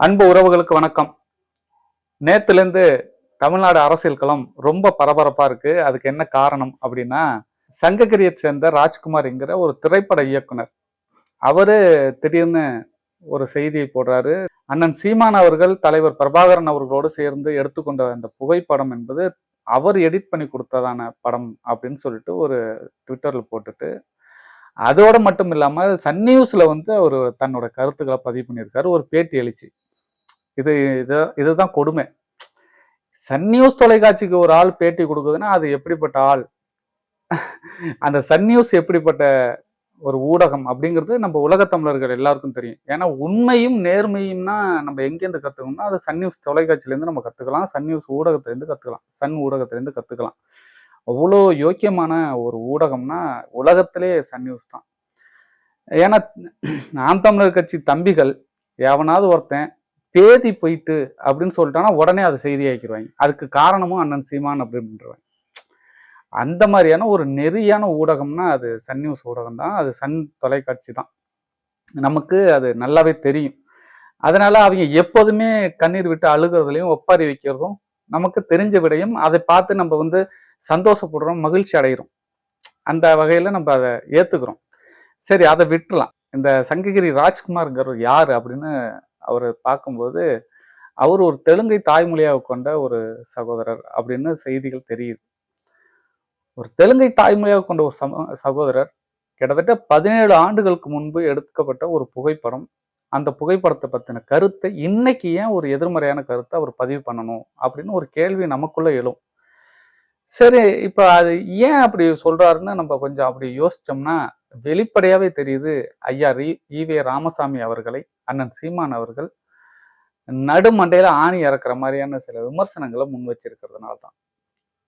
அன்பு உறவுகளுக்கு வணக்கம். நேத்துலேருந்து தமிழ்நாடு அரசியல் களம் ரொம்ப பரபரப்பாக இருக்கு. அதுக்கு என்ன காரணம் அப்படின்னா சங்ககிரியை சேர்ந்த ராஜ்குமார்ங்கிற ஒரு திரைப்பட இயக்குனர். அவர் திடீர்னு ஒரு செய்தியை போடுறாரு. அண்ணன் சீமான் அவர்கள் தலைவர் பிரபாகரன் அவர்களோடு சேர்ந்து எடுத்துக்கொண்ட அந்த புகைப்படம் என்பது அவர் எடிட் பண்ணி கொடுத்ததான படம் அப்படின்னு சொல்லிட்டு ஒரு ட்விட்டரில் போட்டுட்டு அதோட மட்டும் இல்லாமல் சன் நியூஸில் வந்து அவர் தன்னோட கருத்துக்களை பதிவு பண்ணியிருக்காரு. ஒரு பேட்டி எழுச்சி. இது இதை இதுதான் கொடுமை. சன் நியூஸ் தொலைக்காட்சிக்கு ஒரு ஆள் பேட்டி கொடுக்குதுன்னா அது எப்படிப்பட்ட ஆள்? அந்த சன் நியூஸ் எப்படிப்பட்ட ஒரு ஊடகம் அப்படிங்கிறது நம்ம உலகத் தமிழர்கள் எல்லாருக்கும் தெரியும். ஏன்னா உண்மையும் நேர்மையும்னா நம்ம எங்கேருந்து கற்றுக்கணும்னா அது சன் நியூஸ் தொலைக்காட்சியிலேருந்து நம்ம கற்றுக்கலாம் சன் நியூஸ் ஊடகத்திலேருந்து கற்றுக்கலாம் சன் ஊடகத்திலேருந்து கற்றுக்கலாம் அவ்வளோ யோக்கியமான ஒரு ஊடகம்னா உலகத்திலே சன் நியூஸ் தான். ஏன்னா நாம் தமிழர் கட்சி தம்பிகள் எவனாவது ஒருத்தன் பேதி போயிட்டு அப்படின்னு சொல்லிட்டானா உடனே அதை செய்தி ஆக்கிடுவாங்க அதுக்கு காரணமும் அண்ணன் சீமான் அப்படின்றவாங்க அந்த மாதிரியான ஒரு நெறியான ஊடகம்னா அது சன் நியூஸ் ஊடகம் தான் அது சன் தொலைக்காட்சி தான். நமக்கு அது நல்லாவே தெரியும். அதனால அவங்க எப்போதுமே கண்ணீர் விட்டு அழுகிறதுலையும் ஒப்பாரி வைக்கிறதும் நமக்கு தெரிஞ்ச விடையும். அதை பார்த்து நம்ம வந்து சந்தோஷப்படுறோம் மகிழ்ச்சி அடைகிறோம் அந்த வகையில் நம்ம அதை ஏற்றுக்கிறோம் சரி அதை விட்டுலாம் இந்த சங்ககிரி ராஜ்குமார்ங்கிறவர் யார் அப்படின்னு அவரை பார்க்கும்போது அவர் ஒரு தெலுங்கை தாய்மொழியாக கொண்ட ஒரு சகோதரர் அப்படின்னு செய்திகள் தெரியுது. ஒரு தெலுங்கை தாய்மொழியாக கொண்ட ஒரு சம சகோதரர் கிட்டத்தட்ட பதினேழு ஆண்டுகளுக்கு முன்பு எடுக்கப்பட்ட ஒரு புகைப்படம். அந்த புகைப்படத்தை பற்றின கருத்தை இன்னைக்கு ஏன் ஒரு எதிர்மறையான கருத்தை அவர் பதிவு பண்ணணும் அப்படின்னு ஒரு கேள்வி நமக்குள்ளே எழும். சரி இப்போ அது ஏன் அப்படி சொல்கிறாருன்னு நம்ம கொஞ்சம் அப்படி யோசித்தோம்னா வெளிப்படையாகவே தெரியுது ஐயா ரி ஈவே ராமசாமி அவர்களை. அண்ணன் சீமான் அவர்கள் நடுமண்டையில் ஆணி இறக்குற மாதிரியான சில விமர்சனங்களை முன் வச்சிருக்கிறதுனால தான்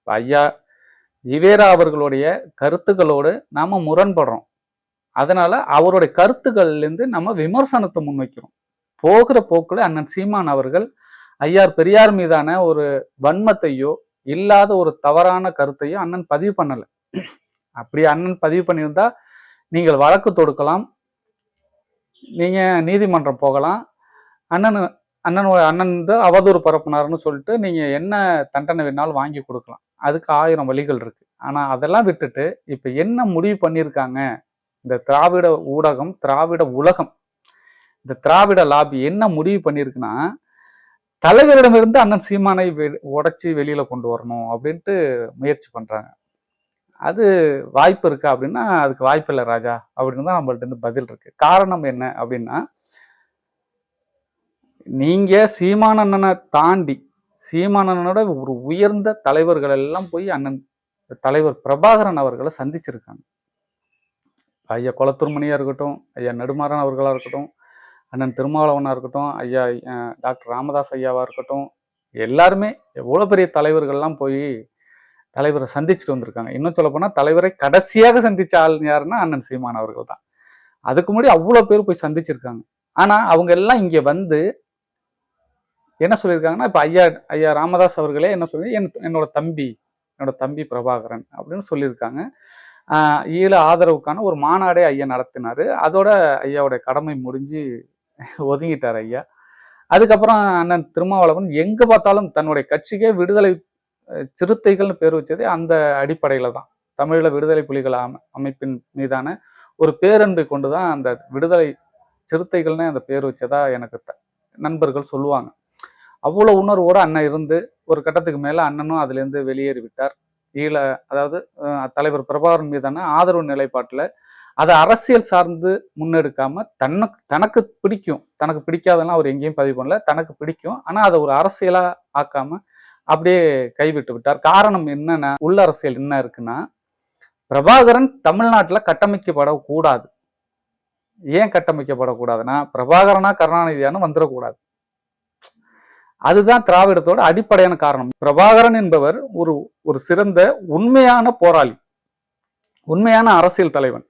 ஐயா இவேரா அவர்களுடைய கருத்துக்களோடு நாம் முரண்படுறோம். அதனால் அவருடைய கருத்துக்கள்லேருந்து நம்ம விமர்சனத்தை முன்வைக்கிறோம் போகிற போக்கில் அண்ணன் சீமான் அவர்கள் ஐயார் பெரியார் மீதான ஒரு வன்மத்தையோ இல்லாத ஒரு தவறான கருத்தையோ அண்ணன் பதிவு பண்ணலை. அப்படி அண்ணன் பதிவு பண்ணியிருந்தா நீங்கள் வழக்கு தொடுக்கலாம் நீங்கள் நீதிமன்றம் போகலாம். அண்ணன் அண்ணன் அண்ணன் வந்து அவதூறு பரப்புனாருன்னு சொல்லிட்டு நீங்கள் என்ன தண்டனை வேணாலும் வாங்கி கொடுக்கலாம். அதுக்கு ஆயிரம் வழிகள் இருக்குது ஆனால் அதெல்லாம் விட்டுட்டு இப்போ என்ன முடிவு பண்ணியிருக்காங்க இந்த திராவிட ஊடகம் திராவிட உலகம் இந்த திராவிட லாபி என்ன முடிவு பண்ணியிருக்குன்னா தலைவரிடமிருந்து அண்ணன் சீமானை வெ- உடைச்சி கொண்டு வரணும் அப்படின்ட்டு முயற்சி பண்ணுறாங்க அது வாய்ப்பு இருக்கா அப்படின்னா அதுக்கு வாய்ப்பு இல்லை ராஜா அப்படின்னு தான் நம்மள்ட்ட இருந்து பதில் இருக்கு. காரணம் என்ன அப்படின்னா நீங்க சீமானண்ணனை தாண்டி சீமானண்ணனோட ஒரு உயர்ந்த தலைவர்கள் எல்லாம் போய் அண்ணன் தலைவர் பிரபாகரன் அவர்களை சந்திச்சிருக்காங்க. ஐயா குளத்தூர்மணியா இருக்கட்டும் ஐயா நெடுமாறன் அவர்களா இருக்கட்டும் அண்ணன் திருமாவளவனா இருக்கட்டும் ஐயா டாக்டர் ராமதாஸ் ஐயாவா இருக்கட்டும் எல்லாருமே எவ்வளோ பெரிய தலைவர்கள்லாம் போய் தலைவரை சந்திச்சுட்டு வந்திருக்காங்க. இன்னும் சொல்லப்போனால் தலைவரை கடைசியாக சந்தித்த ஆள் யாருன்னா அண்ணன் சீமான் அவர்கள் தான். அதுக்கு முன்னாடி அவ்வளோ பேர் போய் சந்திச்சிருக்காங்க. ஆனால் அவங்க எல்லாம் இங்கே வந்து என்ன சொல்லியிருக்காங்கன்னா இப்போ ஐயா ஐயா ராமதாஸ் அவர்களே என்ன சொல்லி என் என்னோட தம்பி என்னோட தம்பி பிரபாகரன் அப்படின்னு சொல்லியிருக்காங்க. ஈழ ஆதரவுக்கான ஒரு மாநாடே ஐயா நடத்தினார். அதோட ஐயாவுடைய கடமை முடிஞ்சு ஒதுங்கிட்டார் ஐயா. அதுக்கப்புறம் அண்ணன் திருமாவளவன் எங்கே பார்த்தாலும் தன்னுடைய கட்சிக்கே விடுதலை சிறுத்தைகள்னு பேர் வச்சதே அந்த அடிப்படையில் தான். தமிழீழ விடுதலை புலிகள் அமைப்பின் மீதான ஒரு பேரன்பை கொண்டு தான் அந்த விடுதலை சிறுத்தைகள்னு அந்த பேர் வச்சதா எனக்கு த- நண்பர்கள் சொல்லுவாங்க. அவ்வளோ உணர்வோடு அண்ணன் இருந்து ஒரு கட்டத்துக்கு மேலே அண்ணனும் அதுலேருந்து வெளியேறி விட்டார். ஈழ அதாவது தலைவர் பிரபாகரன் மீதான ஆதரவு நிலைப்பாட்டில் அதை அரசியல் சார்ந்து முன்னெடுக்காம தனக்கு தனக்கு பிடிக்கும். தனக்கு பிடிக்காதெல்லாம் அவர் எங்கேயும் பதிவு பண்ணல. தனக்கு பிடிக்கும். ஆனால் அதை ஒரு அரசியலாக ஆக்காம அப்படியே கைவிட்டு விட்டார். காரணம் என்னன்னா? உள்ள அரசியல் என்ன இருக்குன்னா பிரபாகரன் தமிழ்நாட்டில் கட்டமைக்கப்படக்கூடாது. ஏன் கட்டமைக்கப்படக்கூடாதுன்னா பிரபாகரனா கருணாநிதியானு வந்துடக்கூடாது. அதுதான் திராவிடத்தோட அடிப்படையான காரணம். பிரபாகரன் என்பவர் ஒரு ஒரு சிறந்த உண்மையான போராளி. உண்மையான அரசியல் தலைவன்.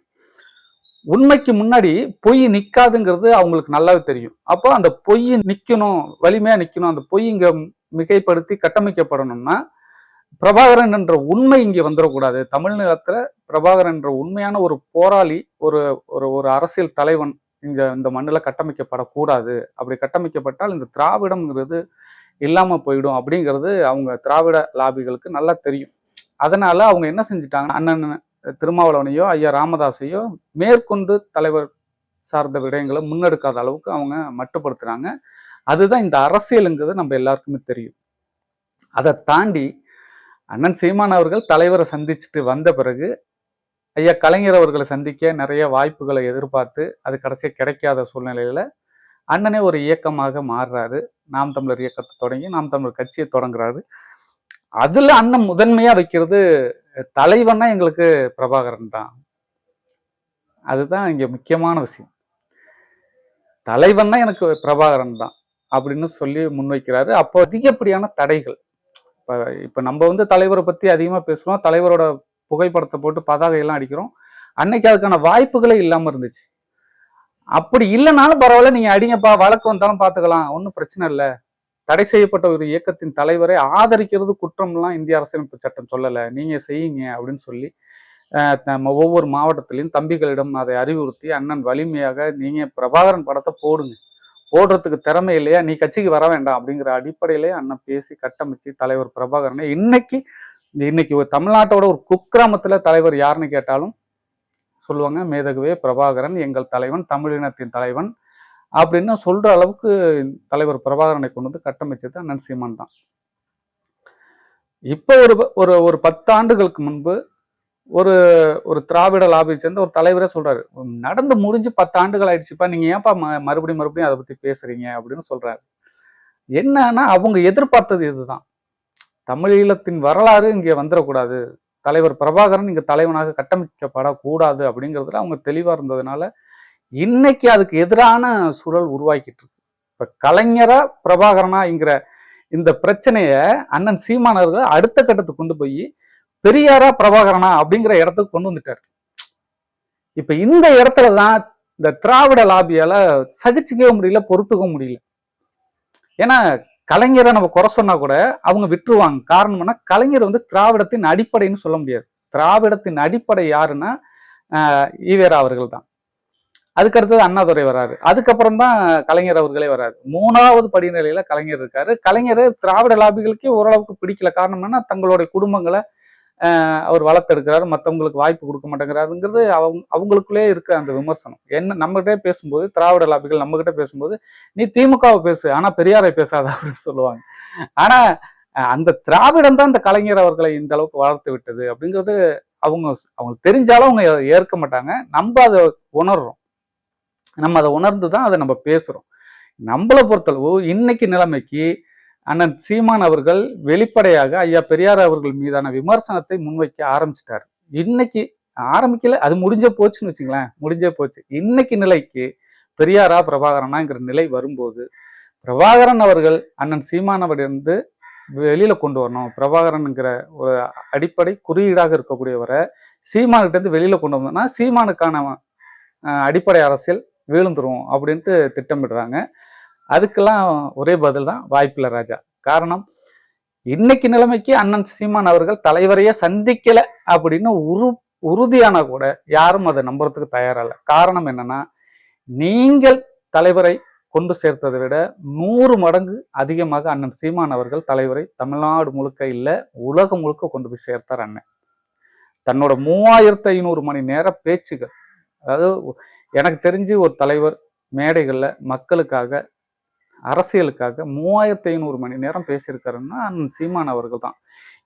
உண்மைக்கு முன்னாடி பொய் நிற்காதுங்கிறது அவங்களுக்கு நல்லாவே தெரியும். அப்போ அந்த பொய் நிற்கணும் வலிமையாக நிற்கணும் அந்த பொய்ங்க மிகைப்படுத்தி கட்டமைக்கப்படணும்னா பிரபாகரன் என்ற உண்மை இங்கே வந்துடக்கூடாது. தமிழ்நிலத்தில் பிரபாகரன் என்ற உண்மையான ஒரு போராளி ஒரு ஒரு ஒரு அரசியல் தலைவன் இங்க இந்த மண்ணில் கட்டமைக்கப்படக்கூடாது. அப்படி கட்டமைக்கப்பட்டால் இந்த திராவிடம்ங்கிறது இல்லாமல் போயிடும் அப்படிங்கிறது அவங்க திராவிட லாபிகளுக்கு நல்லா தெரியும். அதனால அவங்க என்ன செஞ்சுட்டாங்க அண்ணன் திருமாவளவனையோ ஐயா ராமதாஸையோ மேற்கொண்டு தலைவர் சார்ந்த விடயங்களை முன்னெடுக்காத அளவுக்கு அவங்க மட்டுப்படுத்துறாங்க. அதுதான் இந்த அரசியலுங்கிறது நம்ம எல்லாருக்குமே தெரியும். அதை தாண்டி அண்ணன் சீமான் அவர்கள் தலைவரை சந்திச்சுட்டு வந்த பிறகு ஐயா கலைஞர் அவர்களை சந்திக்க நிறைய வாய்ப்புகளை எதிர்பார்த்து அது கடைசியாக கிடைக்காத சூழ்நிலையில் அண்ணனே ஒரு இயக்கமாக மாறுறாரு. நாம் தமிழர் இயக்கத்தை தொடங்கி நாம் தமிழர் கட்சியை தொடங்குறாரு. அதில் அண்ணன் முதன்மையாக வைக்கிறது தலைவன்னா எங்களுக்கு பிரபாகரன் தான். அதுதான் இங்கே முக்கியமான விஷயம். தலைவன்னா எனக்கு பிரபாகரன் தான். அப்படின்னு சொல்லி முன்வைக்கிறாரு. அப்போ அதிகப்படியான தடைகள். இப்போ இப்போ நம்ம வந்து தலைவரை பற்றி அதிகமாக பேசுகிறோம் தலைவரோட புகைப்படத்தை போட்டு பதாகையெல்லாம் அடிக்கிறோம். அன்னைக்கு அதுக்கான வாய்ப்புகளே இல்லாமல் இருந்துச்சு. அப்படி இல்லைனாலும் பரவாயில்ல நீங்கள் அடிங்கப்பா வழக்கு வந்தாலும் பார்த்துக்கலாம் ஒன்றும் பிரச்சனை இல்லை. தடை செய்யப்பட்ட ஒரு இயக்கத்தின் தலைவரை ஆதரிக்கிறது குற்றம்லாம் இந்திய அரசியலமைப்பு சட்டம் சொல்லலை. நீங்கள் செய்யுங்க அப்படின்னு சொல்லி நம்ம ஒவ்வொரு மாவட்டத்திலையும் தம்பிகளிடம் அதை அறிவுறுத்தி அண்ணன் வலிமையாக நீங்கள் பிரபாகரன் படத்தை போடுங்க. ஓடுறதுக்கு திறமை இல்லையா? நீ கட்சிக்கு வர வேண்டாம் அப்படிங்கிற அடிப்படையிலே அண்ணன் பேசி கட்டமைச்சு தலைவர் பிரபாகரனை இன்னைக்கு இன்னைக்கு ஒரு தமிழ்நாட்டோட ஒரு குக்கிராமத்தில் தலைவர் யாருன்னு கேட்டாலும் சொல்லுவாங்க மேதகுவே பிரபாகரன் எங்கள் தலைவன் தமிழினத்தின் தலைவன் அப்படின்னு சொல்ற அளவுக்கு தலைவர் பிரபாகரனை கொண்டு வந்து கட்டமைச்சது அண்ணன் சீமான் தான். இப்போ ஒரு ஒரு ஒரு பத்து ஆண்டுகளுக்கு முன்பு ஒரு ஒரு திராவிட லாபியை சேர்ந்த ஒரு தலைவரே சொல்றாரு. நடந்து முடிஞ்சு பத்து ஆண்டுகள் ஆயிடுச்சுப்பா நீங்க ஏன்ப்பா ம- மறுபடியும் மறுபடியும் அதை பத்தி பேசுறீங்க அப்படின்னு சொல்றாரு. என்னன்னா அவங்க எதிர்பார்த்தது இதுதான். தமிழீழத்தின் வரலாறு இங்கே வந்துடக்கூடாது. தலைவர் பிரபாகரன் இங்கே தலைவனாக கட்டமைக்கப்படக்கூடாது அப்படிங்கிறதுல அவங்க தெளிவாக இருந்ததுனால இன்னைக்கு அதுக்கு எதிரான சூழல் உருவாக்கிட்டு இருக்கு. இப்போ கலைஞரா பிரபாகரனாங்கிற இந்த பிரச்சனையை அண்ணன் சீமானவர்கள் அடுத்த கட்டத்துக்கு கொண்டு போய் பெரியாரா பிரபாகரனா அப்படிங்கிற இடத்துக்கு கொண்டு வந்துட்டார். இப்ப இந்த இடத்துல தான் இந்த திராவிட லாபியால சகிச்சுக்கவே முடியல பொறுத்துக்க முடியல. ஏன்னா கலைஞரை நம்ம குறை சொன்னா கூட அவங்க விட்டுருவாங்க. காரணம் என்ன கலைஞர் வந்து திராவிடத்தின் அடிப்படைன்னு சொல்ல முடியாது. திராவிடத்தின் அடிப்படை யாருன்னா ஈவேரா அவர்கள் தான் அதுக்கு அடுத்தது அண்ணாதுரை வராரு. அதுக்கப்புறம் தான் கலைஞர் அவர்களே வராரு. மூணாவது படிநிலையில கலைஞர் இருக்காரு. கலைஞர் திராவிட லாபிகளுக்கே ஓரளவுக்கு பிடிக்கல. காரணம் என்னன்னா தங்களுடைய குடும்பங்களை அவர் வளர்த்தெடுக்கிறாரு மற்றவங்களுக்கு வாய்ப்பு கொடுக்க மாட்டேங்கிறாருங்கிறது அவங்க அவங்களுக்குள்ளே இருக்க அந்த விமர்சனம். என்ன நம்மகிட்டே பேசும்போது திராவிட லாபிகள் நம்மகிட்ட பேசும்போது நீ திமுகவை பேசு ஆனால் பெரியாரை பேசாத அப்படின்னு சொல்லுவாங்க. ஆனால் அந்த திராவிடம் தான் இந்த கலைஞர் அவர்களை இந்த அளவுக்கு வளர்த்து விட்டது அப்படிங்கிறது அவங்க அவங்களுக்கு தெரிஞ்சாலும் அவங்க ஏற்க மாட்டாங்க. நம்ம அதை உணர்றோம். நம்ம அதை உணர்ந்து தான் அதை நம்ம பேசுகிறோம் நம்மளை பொறுத்தளவு இன்னைக்கு நிலைமைக்கு அண்ணன் சீமான் அவர்கள் வெளிப்படையாக ஐயா பெரியார் அவர்கள் மீதான விமர்சனத்தை முன்வைக்க ஆரம்பிச்சிட்டார். இன்னைக்கு ஆரம்பிக்கல அது முடிஞ்ச போச்சுன்னு வச்சுங்களேன் முடிஞ்சே போச்சு. இன்னைக்கு நிலைக்கு பெரியாரா பிரபாகரனாங்கிற நிலை வரும்போது பிரபாகரன் அவர்கள் அண்ணன் சீமானவரிலிருந்து வெளியில கொண்டு வரணும். பிரபாகரனுங்கிற ஒரு அடிப்படை குறியீடாக இருக்கக்கூடியவரை சீமானிட்டருந்து வெளியில கொண்டு வந்தோம்னா சீமானுக்கான அடிப்படை அரசியல் வீழ்ந்துரும் அப்படின்ட்டு திட்டமிடுறாங்க. அதுக்கெல்லாம் ஒரே பதில் தான் வாய்ப்பில்லை ராஜா. காரணம் இன்னைக்கு நிலைமைக்கு அண்ணன் சீமான் அவர்கள் தலைவரையே சந்திக்கலை அப்படின்னு உரு உறுதியான கூட யாரும் அதை நம்புறதுக்கு தயாரில்லை காரணம் என்னன்னா நீங்கள் தலைவரை கொண்டு சேர்த்ததை விட நூறு மடங்கு அதிகமாக அண்ணன் சீமான் அவர்கள் தலைவரை தமிழ்நாடு முழுக்க இல்லை உலகம் முழுக்க கொண்டு போய் சேர்த்தார் அண்ணன். தன்னோட மூவாயிரத்து ஐநூறு மணி நேர பேச்சுகள் அதாவது எனக்கு தெரிஞ்சு ஒரு தலைவர் மேடைகளில் மக்களுக்காக அரசியலுக்காக மூவாயிரத்து ஐநூறு மணி நேரம் பேசியிருக்காருன்னா அண்ணன் சீமான் அவர்கள் தான்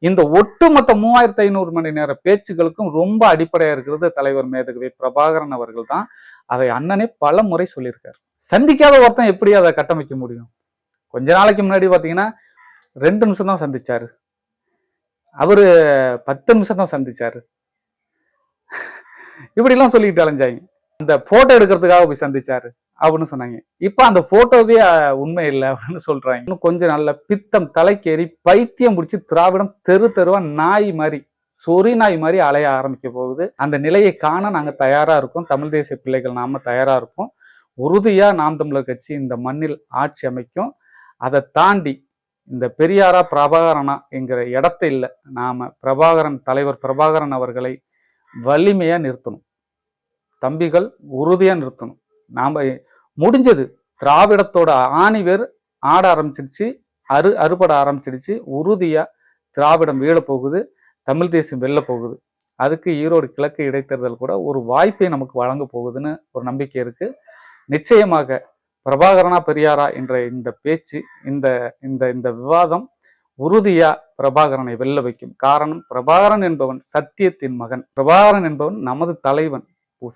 இந்த ஒட்டுமொத்த மூவாயிரத்து ஐநூறு மணி நேர பேச்சுகளுக்கும் ரொம்ப அடிப்படையாக இருக்கிறது தலைவர் மேதகவி பிரபாகரன் அவர்கள் தான் அதை அண்ணனே பல முறை சொல்லியிருக்காரு. சந்திக்காத ஒருத்தன் எப்படி அதை கட்டமைக்க முடியும்? கொஞ்ச நாளைக்கு முன்னாடி பார்த்தீங்கன்னா ரெண்டு நிமிஷம் தான் சந்திச்சாரு. அவரு பத்து நிமிஷம் தான் சந்திச்சாரு. இப்படிலாம் சொல்லிக்கிட்டு அலைஞ்சாங்க. அந்த போட்டோ எடுக்கிறதுக்காக போய் சந்திச்சாரு. அப்படின்னு சொன்னாங்க. இப்போ அந்த போட்டோவே உண்மை இல்லை அப்படின்னு சொல்றாங்க. இன்னும் கொஞ்சம் நல்ல பித்தம் தலைக்கேறி பைத்தியம் பிடிச்சி திராவிடம் தெரு தெருவா நாய் மாதிரி சொறி நாய் மாதிரி அலைய ஆரம்பிக்க போகுது. அந்த நிலையை காண நாங்கள் தயாரா இருக்கோம். தமிழ் தேசிய பிள்ளைகள் நாம தயாரா இருக்கோம் உறுதியா நாம் தமிழர் கட்சி இந்த மண்ணில் ஆட்சி அமைக்கும். அதை தாண்டி இந்த பெரியாரா பிரபாகரனா என்கிற இடத்த இல்லை நாம பிரபாகரன் தலைவர் பிரபாகரன் அவர்களை வலிமையா நிறுத்தணும். தம்பிகள் உறுதியா நிறுத்தணும். நாம முடிஞ்சது. திராவிடத்தோட ஆணிவேர் ஆட ஆரம்பிச்சிடுச்சு. அறு அறுபட ஆரம்பிச்சிடுச்சு. உறுதியாக திராவிடம் வீழ போகுது. தமிழ் தேசம் வெல்ல போகுது. அதுக்கு ஈரோடு கிழக்கு இடைத்தேர்தல் கூட ஒரு வாய்ப்பை நமக்கு வழங்க போகுதுன்னு ஒரு நம்பிக்கை இருக்கு. நிச்சயமாக பிரபாகரனா பெரியாரா என்ற இந்த பேச்சு இந்த இந்த இந்த விவாதம் உறுதியா பிரபாகரனை வெல்ல வைக்கும். காரணம் பிரபாகரன் என்பவன் சத்தியத்தின் மகன். பிரபாகரன் என்பவன் நமது தலைவன்.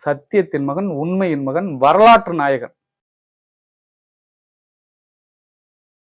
சத்தியத்தின் மகன் உண்மையின் மகன் வரலாற்று நாயகன்.